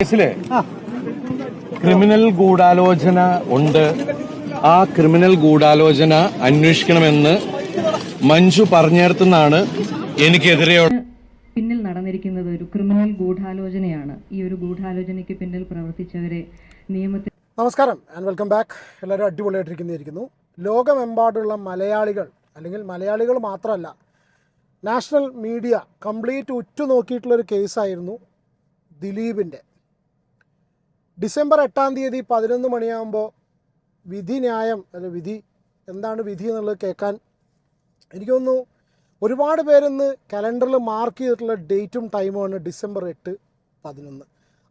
കേസിലെ ക്രിമിനൽ ഗൂഢാലോചന ഉണ്ട്. ആ ക്രിമിനൽ ഗൂഢാലോചന അന്വേഷിക്കണമെന്ന് മഞ്ജു പറഞ്ഞിടത്തുനിന്നാണ് എനിക്കെതിരെയുള്ള പിന്നിൽ നടന്നിരിക്കുന്നത് ഒരു ക്രിമിനൽ ഗൂഢാലോചനയാണ്. ഈ ഒരു ഗൂഢാലോചനയ്ക്ക് പിന്നിൽ പ്രവർത്തിച്ചവരെ നിയമത്തിൽ നമസ്കാരം ആൻഡ് വെൽക്കം ബാക്ക് എല്ലാവരും അടിപൊളിയായിട്ടിരിക്കുന്നു. ലോകമെമ്പാടുള്ള മലയാളികൾ അല്ലെങ്കിൽ മലയാളികൾ മാത്രമല്ല നാഷണൽ മീഡിയ കംപ്ലീറ്റ് ഉറ്റുനോക്കിയിട്ടുള്ളൊരു കേസായിരുന്നു ദിലീപിന്റെ ഡിസംബർ എട്ടാം തീയതി പതിനൊന്ന് മണിയാകുമ്പോൾ വിധി ന്യായം അല്ലെ വിധി എന്താണ് വിധി എന്നുള്ളത് കേൾക്കാൻ എനിക്ക് തോന്നുന്നു ഒരുപാട് പേരിന്ന് കലണ്ടറിൽ മാർക്ക് ചെയ്തിട്ടുള്ള ഡേറ്റും ടൈമുമാണ് ഡിസംബർ എട്ട് പതിനൊന്ന്.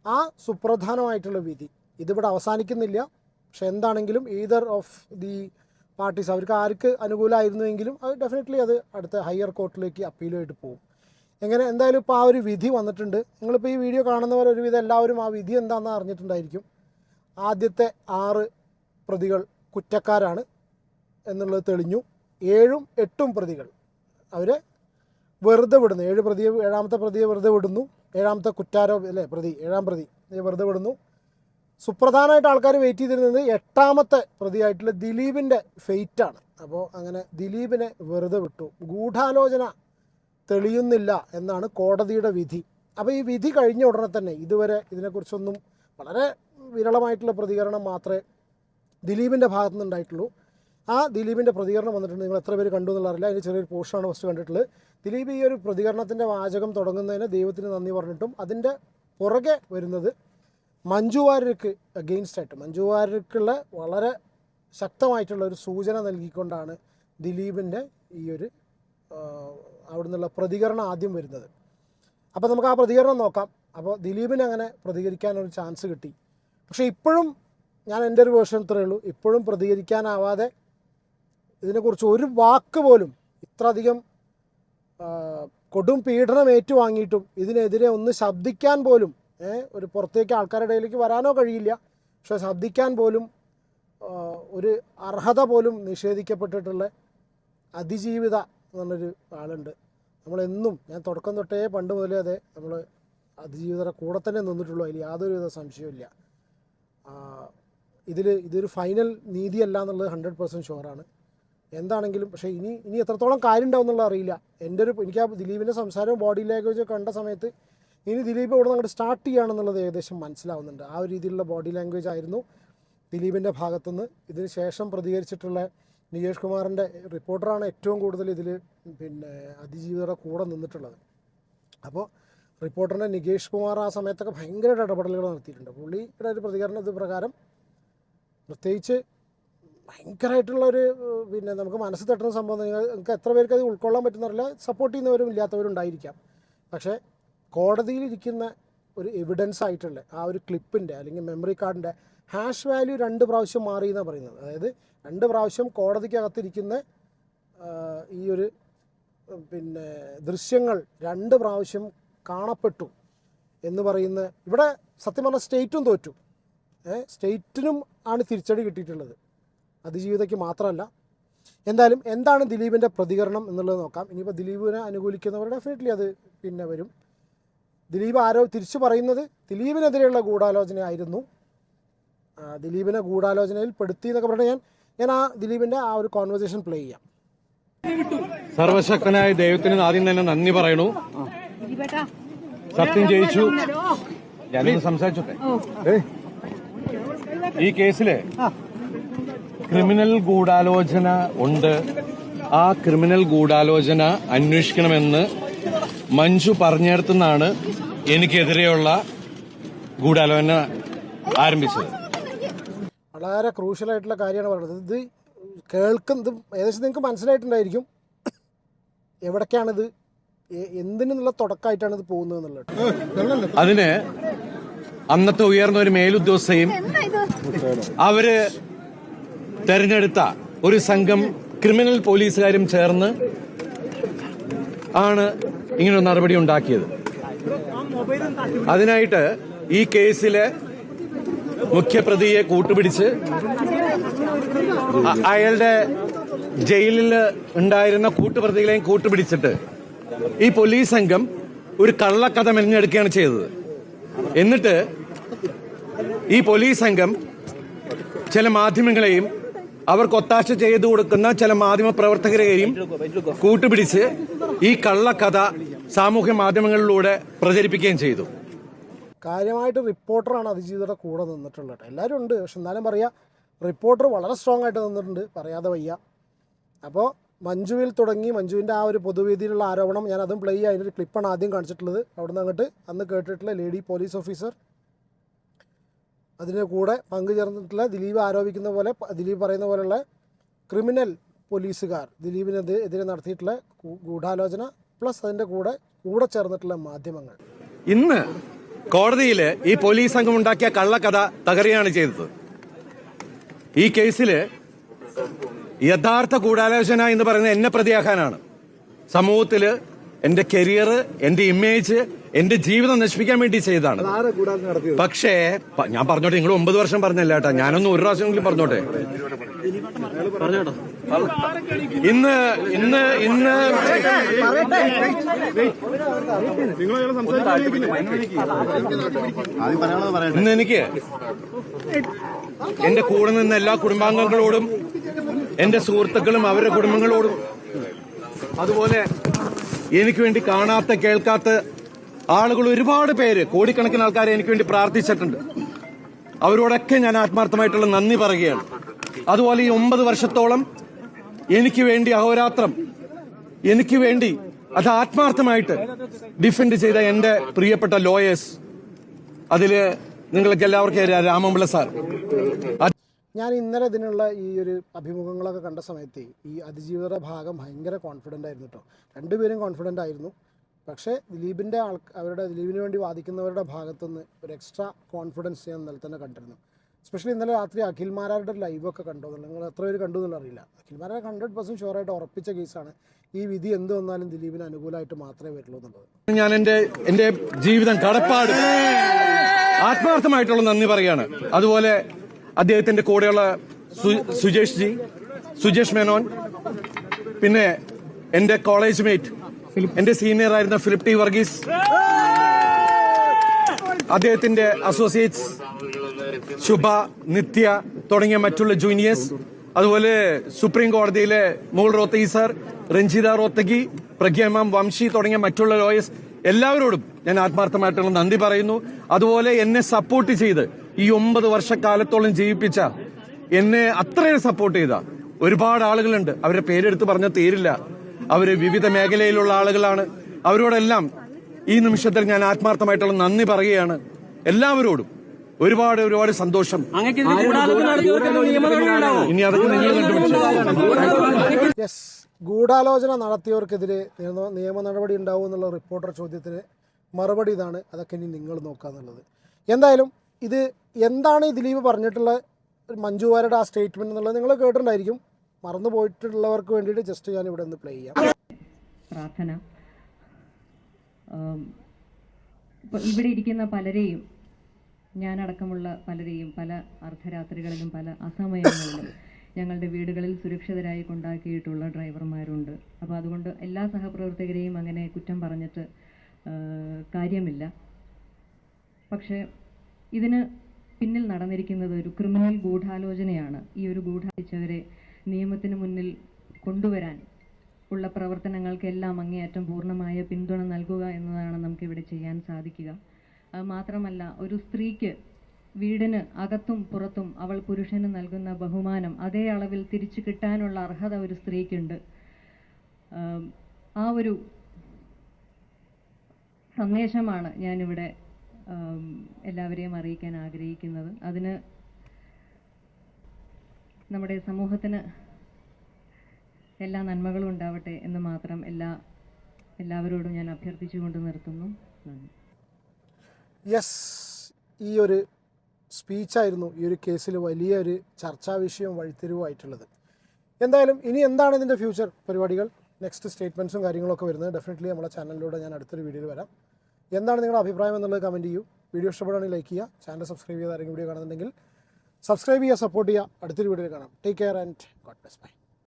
ആ സുപ്രധാനമായിട്ടുള്ള വിധി. ഇതിവിടെ അവസാനിക്കുന്നില്ല. പക്ഷെ എന്താണെങ്കിലും ഈതർ ഓഫ് ദി പാർട്ടീസ് അവർക്ക് ആർക്ക് അനുകൂലമായിരുന്നുവെങ്കിലും അത് ഡെഫിനറ്റ്ലി അത് അടുത്ത ഹയർ കോർട്ടിലേക്ക് അപ്പീലുമായിട്ട് പോകും. എങ്ങനെ എന്തായാലും ഇപ്പോൾ ആ ഒരു വിധി വന്നിട്ടുണ്ട്. നിങ്ങളിപ്പോൾ ഈ വീഡിയോ കാണുന്നവർ ഒരുവിധം എല്ലാവരും ആ വിധി എന്താണെന്ന് അറിഞ്ഞിട്ടുണ്ടായിരിക്കും. ആദ്യത്തെ ആറ് പ്രതികൾ കുറ്റക്കാരാണ് എന്നുള്ളത് തെളിഞ്ഞു. ഏഴും എട്ടും പ്രതികൾ അവരെ വെറുതെ വിടുന്നു. ഏഴ് പ്രതിയെ ഏഴാമത്തെ പ്രതിയെ വെറുതെ വിടുന്നു. ഏഴാമത്തെ കുറ്റാരോ അല്ലേ പ്രതി ഏഴാം പ്രതി വെറുതെ വിടുന്നു. സുപ്രധാനമായിട്ട് ആൾക്കാർ വെയിറ്റ് ചെയ്തിരുന്നത് എട്ടാമത്തെ പ്രതിയായിട്ടുള്ള ദിലീപിന്റെ ഫെയ്റ്റാണ് അപ്പോൾ അങ്ങനെ ദിലീപിനെ വെറുതെ വിട്ടു. ഗൂഢാലോചന തെളിയുന്നില്ല എന്നാണ് കോടതിയുടെ വിധി. അപ്പോൾ ഈ വിധി കഴിഞ്ഞ ഉടനെ തന്നെ ഇതുവരെ ഇതിനെക്കുറിച്ചൊന്നും വളരെ വിരളമായിട്ടുള്ള പ്രതികരണം മാത്രമേ ദിലീപിന്റെ ഭാഗത്തു നിന്നുണ്ടായിട്ടുള്ളൂ ആ ദിലീപിന്റെ പ്രതികരണം വന്നിട്ടുണ്ട്. നിങ്ങൾ എത്ര പേര് കണ്ടു എന്നുള്ളറില്ല അതിന്റെ ചെറിയൊരു പോർഷനാണ് ഫസ്റ്റ് കണ്ടിട്ടുള്ളത്. ദിലീപ് ഈ ഒരു പ്രതികരണത്തിന്റെ വാചകം തുടങ്ങുന്നതിന് ദൈവത്തിന് നന്ദി പറഞ്ഞിട്ടും അതിന്റെ പുറകെ വരുന്നത് മഞ്ജു വാര്യർക്ക് അഗെയിൻസ്റ്റ് ആയിട്ട്. മഞ്ജു വാര്യർക്കുള്ള വളരെ ശക്തമായിട്ടുള്ള ഒരു സൂചന നൽകിക്കൊണ്ടാണ് ദിലീപിന്റെ ഈ ഒരു അവിടെ നിന്നുള്ള പ്രതികരണം ആദ്യം വരുന്നത്. അപ്പോൾ നമുക്ക് ആ പ്രതികരണം നോക്കാം. അപ്പോൾ ദിലീപിന് അങ്ങനെ പ്രതികരിക്കാനൊരു ചാൻസ് കിട്ടി. പക്ഷേ ഇപ്പോഴും ഞാൻ എന്റെ ഒരു വേർഷൻ ഇത്രയേ ഉള്ളൂ. ഇപ്പോഴും പ്രതികരിക്കാനാവാതെ ഇതിനെക്കുറിച്ച് ഒരു വാക്ക് പോലും ഇത്ര അധികം കൊടും പീഡനം ഏറ്റുവാങ്ങിയിട്ടും ഇതിനെതിരെ ഒന്ന് ശബ്ദിക്കാൻ പോലും ഒരു പുറത്തേക്ക് ആൾക്കാരുടെ ഇടയിലേക്ക് വരാനോ കഴിയില്ല. പക്ഷെ ശബ്ദിക്കാൻ പോലും ഒരു അർഹത പോലും നിഷേധിക്കപ്പെട്ടിട്ടുള്ള അതിജീവിത എന്നുള്ളൊരു ആളുണ്ട്. നമ്മളെന്നും ഞാൻ തുടക്കം തൊട്ടേ പണ്ട് മുതലേ അതെ നമ്മൾ അതിജീവിതരെ കൂടെ തന്നെ നിന്നിട്ടുള്ളൂ. അതിൽ യാതൊരുവിധ സംശയവുമില്ല ഇതിൽ ഇതൊരു ഫൈനൽ നീതിയല്ല എന്നുള്ളത് ഹൺഡ്രഡ് പെർസെന്റ് ഷുവറാണ് എന്താണെങ്കിലും പക്ഷേ ഇനി ഇനി എത്രത്തോളം കാര്യം ഉണ്ടാവും എന്നുള്ളത് അറിയില്ല. എന്റെ ഒരു എനിക്ക് ആ ദിലീപിന്റെ സംസാരവും ബോഡി ലാംഗ്വേജ് കണ്ട സമയത്ത് ഇനി ദിലീപ് ഇവിടെ അങ്ങോട്ട് സ്റ്റാർട്ട് ചെയ്യുകയാണെന്നുള്ളത് ഏകദേശം മനസ്സിലാവുന്നുണ്ട്. ആ ഒരു രീതിയിലുള്ള ബോഡി ലാംഗ്വേജ് ആയിരുന്നു ദിലീപിന്റെ ഭാഗത്തുനിന്ന്. ഇതിന് ശേഷം പ്രതികരിച്ചിട്ടുള്ള നികേഷ് കുമാറിന്റെ റിപ്പോർട്ടറാണ് ഏറ്റവും കൂടുതൽ ഇതിൽ പിന്നെ അതിജീവിതരുടെ കൂടെ നിന്നിട്ടുള്ളത്. അപ്പോൾ റിപ്പോർട്ടറിന്റെ നികേഷ് കുമാർ ആ സമയത്തൊക്കെ ഭയങ്കര ഇടപെടലുകൾ നടത്തിയിട്ടുണ്ട്. പുള്ളിയുടെ ഒരു പ്രതികരണം ഇത് പ്രകാരം പ്രത്യേകിച്ച് ഭയങ്കരമായിട്ടുള്ള ഒരു പിന്നെ നമുക്ക് മനസ്സ് തട്ടുന്ന സംഭവം നിങ്ങൾ നിങ്ങൾക്ക് എത്ര പേർക്ക് അത് ഉൾക്കൊള്ളാൻ പറ്റുന്നറിയില്ല. സപ്പോർട്ട് ചെയ്യുന്നവരും ഇല്ലാത്തവരും ഉണ്ടായിരിക്കാം പക്ഷേ കോടതിയിലിരിക്കുന്ന ഒരു എവിഡൻസ് ആയിട്ടുള്ള ആ ഒരു ക്ലിപ്പിന്റെ അല്ലെങ്കിൽ മെമ്മറി കാർഡിന്റെ ഹാഷ് വാല്യൂ രണ്ട് പ്രാവശ്യം മാറി എന്നാണ് പറയുന്നത്. അതായത് രണ്ട് പ്രാവശ്യം കോടതിക്കകത്തിരിക്കുന്ന ഈ ഒരു പിന്നെ ദൃശ്യങ്ങൾ രണ്ട് പ്രാവശ്യം കാണപ്പെട്ടു എന്ന് പറയുന്ന ഇവിടെ സത്യം പറഞ്ഞാൽ സ്റ്റേറ്റും തോറ്റു. സ്റ്റേറ്റിനും ആണ് തിരിച്ചടി കിട്ടിയിട്ടുള്ളത്. അതിജീവിതയ്ക്ക് മാത്രമല്ല. എന്തായാലും എന്താണ് ദിലീപിന്റെ പ്രതികരണം എന്നുള്ളത് നോക്കാം. ഇനിയിപ്പോൾ ദിലീപിനെ അനുകൂലിക്കുന്നവർ ഡെഫിനറ്റ്ലി അത് പിന്നെ വരും. ദിലീപ് ആരോ തിരിച്ചു പറയുന്നത് ദിലീപിനെതിരെയുള്ള ഗൂഢാലോചനയായിരുന്നു. ദിലീപിനെ ഗൂഢാലോചനയിൽ പെടുത്തി എന്നൊക്കെ പറഞ്ഞാൽ ഞാൻ ഞാൻ ആ ദിലീപിന്റെ ആ ഒരു കോൺവെർസേഷൻ പ്ലേ ചെയ്യാം. സർവശക്തനായ ദൈവത്തിന് ആദ്യം തന്നെ നന്ദി പറയണു. സത്യം ജയിച്ചു. ഞാനൊന്ന് സംസാരിച്ചോട്ടെ. ഈ കേസിൽ ക്രിമിനൽ ഗൂഢാലോചന ഉണ്ട്. ആ ക്രിമിനൽ ഗൂഢാലോചന അന്വേഷിക്കണമെന്ന് മഞ്ജു പറഞ്ഞിടത്തുനിന്നാണ് എനിക്കെതിരെയുള്ള ഗൂഢാലോചന ആരംഭിച്ചത്. വളരെ ക്രൂഷ്യലായിട്ടുള്ള കാര്യമാണ് പറയുന്നത്. ഇത് കേൾക്കുന്നത് ഏകദേശം നിങ്ങൾക്ക് മനസ്സിലായിട്ടുണ്ടായിരിക്കും. എവിടേക്കാണിത്? എന്തിനുള്ള തുടക്കമായിട്ടാണ് ഇത് പോകുന്നത് എന്നുള്ളത്. അതിന് അന്നത്തെ ഉയർന്ന ഒരു മേലുദ്യോഗസ്ഥയും അവർ തെരഞ്ഞെടുത്ത ഒരു സംഘം ക്രിമിനൽ പോലീസുകാരും ചേർന്ന് ആണ് ഇങ്ങനൊരു നടപടി ഉണ്ടാക്കിയത്. അതിനായിട്ട് ഈ കേസിലെ മുഖ്യപ്രതിയെ കൂട്ടുപിടിച്ച് അയാളുടെ ജയിലിൽ ഉണ്ടായിരുന്ന കൂട്ടുപ്രതികളെയും കൂട്ടുപിടിച്ചിട്ട് ഈ പോലീസ് സംഘം ഒരു കള്ളക്കഥ മെനഞ്ഞെടുക്കുകയാണ് ചെയ്തത്. എന്നിട്ട് ഈ പോലീസ് സംഘം ചില മാധ്യമങ്ങളെയും അവർക്ക് ഒത്താശ ചെയ്തു കൊടുക്കുന്ന ചില മാധ്യമ പ്രവർത്തകരെയും കൂട്ടുപിടിച്ച് ഈ കള്ളക്കഥ സാമൂഹ്യ മാധ്യമങ്ങളിലൂടെ പ്രചരിപ്പിക്കുകയും ചെയ്തു. കാര്യമായിട്ട് റിപ്പോർട്ടറാണ് അതിജീവിതയുടെ കൂടെ നിന്നിട്ടുള്ളത് കേട്ടോ. എല്ലാവരും ഉണ്ട് പക്ഷെ എന്നാലും പറയാം റിപ്പോർട്ടർ വളരെ സ്ട്രോങ് ആയിട്ട് നിന്നിട്ടുണ്ട് പറയാതെ വയ്യ. അപ്പോൾ മഞ്ജുവിൽ തുടങ്ങി മഞ്ജുവിന്റെ ആ ഒരു പൊതുവേദിയിലുള്ള ആരോപണം ഞാൻ അതും പ്ലേ ചെയ്യാൻ അതിന്റെ ക്ലിപ്പാണ് ആദ്യം കാണിച്ചിട്ടുള്ളത്. അവിടെ നിന്ന് അങ്ങോട്ട് അന്ന് കേട്ടിട്ടുള്ള ലേഡി പോലീസ് ഓഫീസർ അതിന്റെ കൂടെ പങ്കുചേർന്നിട്ടുള്ള ദിലീപ് ആരോപിക്കുന്ന പോലെ ദിലീപ് പറയുന്ന പോലെയുള്ള ക്രിമിനൽ പോലീസുകാർ ദിലീപിനെതിരെ എതിരെ നടത്തിയിട്ടുള്ള ഗൂഢാലോചന പ്ലസ് അതിന്റെ കൂടെ കൂടെ ചേർന്നിട്ടുള്ള മാധ്യമങ്ങൾ. ഇന്ന് കോടതിയിൽ ഈ പോലീസ് സംഘം ഉണ്ടാക്കിയ കള്ളക്കഥ തകരുകയാണ് ചെയ്തത്. ഈ കേസിൽ യഥാർത്ഥ ഗൂഢാലോചന എന്ന് പറയുന്നത് എന്നെ പ്രതിയാക്കാനാണ്. സമൂഹത്തിൽ എന്റെ കരിയർ എന്റെ ഇമേജ് എന്റെ ജീവിതം നശിപ്പിക്കാൻ വേണ്ടി ചെയ്തതാണ്. പക്ഷേ ഞാൻ പറഞ്ഞോട്ടെ നിങ്ങൾ ഒമ്പത് വർഷം പറഞ്ഞല്ലേട്ടാ ഞാനൊന്നും ഞാനൊന്ന് ഒരു പ്രാവശ്യമെങ്കിലും പറഞ്ഞോട്ടെ. ഇന്ന് ഇന്ന് ഇന്ന് ഇന്ന് എനിക്ക് എന്റെ കൂടെ നിന്ന് എല്ലാ കുടുംബാംഗങ്ങളോടും എന്റെ സുഹൃത്തുക്കളും അവരുടെ കുടുംബങ്ങളോടും അതുപോലെ എനിക്ക് വേണ്ടി കാണാത്ത കേൾക്കാത്ത ആളുകൾ ഒരുപാട് പേര് കോടിക്കണക്കിന് ആൾക്കാരെ എനിക്ക് വേണ്ടി പ്രാർത്ഥിച്ചിട്ടുണ്ട്. അവരോടൊക്കെ ഞാൻ ആത്മാർത്ഥമായിട്ടുള്ള നന്ദി പറയുകയാണ്. അതുപോലെ ഈ ഒമ്പത് വർഷത്തോളം എനിക്ക് വേണ്ടി അഹോരാത്രം. എനിക്ക് വേണ്ടി അത് ആത്മാർത്ഥമായിട്ട് ഡിഫെൻഡ് ചെയ്ത എന്റെ പ്രിയപ്പെട്ട ലോയേഴ്സ് അതിൽ നിങ്ങൾക്ക് എല്ലാവർക്കും രാമംപിള്ള സാർ. ഞാൻ ഇന്നലെ ഇതിനുള്ള ഈ ഒരു അഭിമുഖങ്ങളൊക്കെ കണ്ട സമയത്ത് ഈ അതിജീവിതയുടെ ഭാഗം ഭയങ്കര കോൺഫിഡന്റ് ആയിരുന്നു കേട്ടോ രണ്ടുപേരും കോൺഫിഡന്റ് ആയിരുന്നു. പക്ഷേ ദിലീപിന്റെ ആൾ അവരുടെ ദിലീപിന് വേണ്ടി വാദിക്കുന്നവരുടെ ഭാഗത്തുനിന്ന് ഒരു എക്സ്ട്രാ കോൺഫിഡൻസ് ഞാൻ ഇന്നലെ തന്നെ കണ്ടിരുന്നു. എസ്പെഷ്യലി ഇന്നലെ രാത്രി അഖിൽ അഖിൽമാരാരുടെ ലൈവൊക്കെ കണ്ടോ. നിങ്ങൾ എത്ര പേര് കണ്ടു എന്നുള്ള അറിയില്ല. അഖിൽമാരെ ഹൺഡ്രഡ് പെർസെന്റ് ഷുവറായിട്ട് ഉറപ്പിച്ച കേസാണ് ഈ വിധി എന്ത് വന്നാലും ദിലീപിന് അനുകൂലമായിട്ട് മാത്രമേ വരുള്ളൂ എന്നുള്ളത്. ഞാൻ എന്റെ എന്റെ ജീവിതം കടപ്പാട് ആത്മാർത്ഥമായിട്ടുള്ള നന്ദി പറയാണ് അതുപോലെ അദ്ദേഹത്തിന്റെ കൂടെയുള്ള സുജേഷ് ജി സുജേഷ് മേനോൻ പിന്നെ എന്റെ കോളേജ് മേറ്റ് എന്റെ സീനിയർ ആയിരുന്ന ഫിലിപ്പ് ടി വർഗീസ് അദ്ദേഹത്തിന്റെ അസോസിയേറ്റ്സ് ശുഭ നിത്യ തുടങ്ങിയ മറ്റുള്ള ജൂനിയേഴ്സ് അതുപോലെ സുപ്രീം കോടതിയിലെ മുകൾ റോത്തഗി സാർ രഞ്ജിത റോത്തഗി പ്രഗ്യമാം വംശി തുടങ്ങിയ മറ്റുള്ള ലോയേഴ്സ് എല്ലാവരോടും ഞാൻ ആത്മാർത്ഥമായിട്ടുള്ള നന്ദി പറയുന്നു. അതുപോലെ എന്നെ സപ്പോർട്ട് ചെയ്ത് ഈ ഒമ്പത് വർഷക്കാലത്തോളം ജീവിപ്പിച്ച എന്നെ അത്രയും സപ്പോർട്ട് ചെയ്ത ഒരുപാട് ആളുകളുണ്ട്. അവരുടെ പേരെടുത്ത് പറഞ്ഞ തീരില്ല. അവർ വിവിധ മേഖലയിലുള്ള ആളുകളാണ്. അവരോടെല്ലാം ഈ നിമിഷത്തിൽ ഞാൻ ആത്മാർത്ഥമായിട്ടുള്ള നന്ദി പറയുകയാണ്. എല്ലാവരോടും ഒരുപാട് ഒരുപാട് സന്തോഷം. ഇനി അതൊക്കെ നിങ്ങൾ കണ്ടുപിടിച്ചു യെസ് ഗൂഢാലോചന നടത്തിയവർക്കെതിരെ നിയമ നടപടി ഉണ്ടാവും എന്നുള്ള റിപ്പോർട്ടർ ചോദ്യത്തിന് മറുപടി ഇതാണ്. അതൊക്കെ ഇനി നിങ്ങൾ നോക്കുക എന്നുള്ളത് എന്തായാലും ഇത് എന്താണ് ഈ ദിലീപ് പറഞ്ഞിട്ടുള്ള മഞ്ജു മഞ്ജുവാരുടെ ആ സ്റ്റേറ്റ്മെന്റ് എന്നുള്ളത് നിങ്ങൾ കേട്ടിട്ടുണ്ടായിരിക്കും. മറന്നു പോയിട്ടുള്ളവർക്ക് വേണ്ടിയിട്ട് ജസ്റ്റ് ഞാൻ ഇവിടെ ഒന്ന് പ്ലേ ചെയ്യാം. പ്രാർത്ഥന. ഇവിടെ ഇരിക്കുന്ന പലരെയും ഞാനടക്കമുള്ള പലരെയും പല അർദ്ധരാത്രികളിലും പല അസമയങ്ങളിലും ഞങ്ങളുടെ വീടുകളിൽ സുരക്ഷിതരായി കൊണ്ടാക്കിയിട്ടുള്ള ഡ്രൈവർമാരുണ്ട്. അപ്പോൾ അതുകൊണ്ട് എല്ലാ സഹപ്രവർത്തകരെയും അങ്ങനെ കുറ്റം പറഞ്ഞിട്ട് കാര്യമില്ല. പക്ഷേ ഇതിന് പിന്നിൽ നടന്നിരിക്കുന്നത് ഒരു ക്രിമിനൽ ഗൂഢാലോചനയാണ്. ഈ ഒരു ഗൂഢാലോചിച്ചവരെ നിയമത്തിന് മുന്നിൽ കൊണ്ടുവരാൻ ഉള്ള പ്രവർത്തനങ്ങൾക്കെല്ലാം അങ്ങേയറ്റം പൂർണമായ പിന്തുണ നൽകുക എന്നതാണ് നമുക്കിവിടെ ചെയ്യാൻ സാധിക്കുക. മാത്രമല്ല ഒരു സ്ത്രീക്ക് വീടിന് അകത്തും പുറത്തും അവൾ പുരുഷന് നൽകുന്ന ബഹുമാനം അതേ അളവിൽ തിരിച്ചു കിട്ടാനുള്ള അർഹത ഒരു സ്ത്രീക്കുണ്ട്. ആം, ഒരു സന്ദേശമാണ് ഞാനിവിടെ എല്ലാവരെയും അറിയിക്കാൻ ആഗ്രഹിക്കുന്നത്. അതിന് നമ്മുടെ സമൂഹത്തിന് എല്ലാ നന്മകളും ഉണ്ടാവട്ടെ എന്ന് മാത്രം എല്ലാ എല്ലാവരോടും ഞാൻ അഭ്യർത്ഥിച്ചുകൊണ്ട് നിർത്തുന്നു. നന്ദി. യെസ് ഈ ഒരു സ്പീച്ചായിരുന്നു ഈ ഒരു കേസിൽ വലിയൊരു ചർച്ചാ വിഷയം വഴിത്തിരിവുമായിട്ടുള്ളത് എന്തായാലും ഇനി എന്താണ് ഇതിന്റെ ഫ്യൂച്ചർ പരിപാടികൾ? നെക്സ്റ്റ് സ്റ്റേറ്റ്മെന്റ്സും കാര്യങ്ങളൊക്കെ വരുന്നത്. ഡെഫിനറ്റ്ലി നമ്മുടെ ചാനലിലൂടെ ഞാൻ അടുത്തൊരു വീഡിയോയിൽ വരാം. എന്താണ് നിങ്ങളുടെ അഭിപ്രായം എന്നുള്ളത് കമന്റ് ചെയ്യൂ. വീഡിയോ ഇഷ്ടപ്പെടുകയാണെങ്കിൽ ലൈക്ക് ചെയ്യുക. ചാനൽ സബ്സ്ക്രൈബ് ചെയ്ത് ആരെങ്കിലും വീഡിയോ കാണുന്നുണ്ടെങ്കിൽ സബ്സ്ക്രൈബ് ചെയ്യുക സപ്പോർട്ട് ചെയ്യുക. അടുത്തൊരു വീഡിയോയിൽ കാണാം. Take care and God bless bye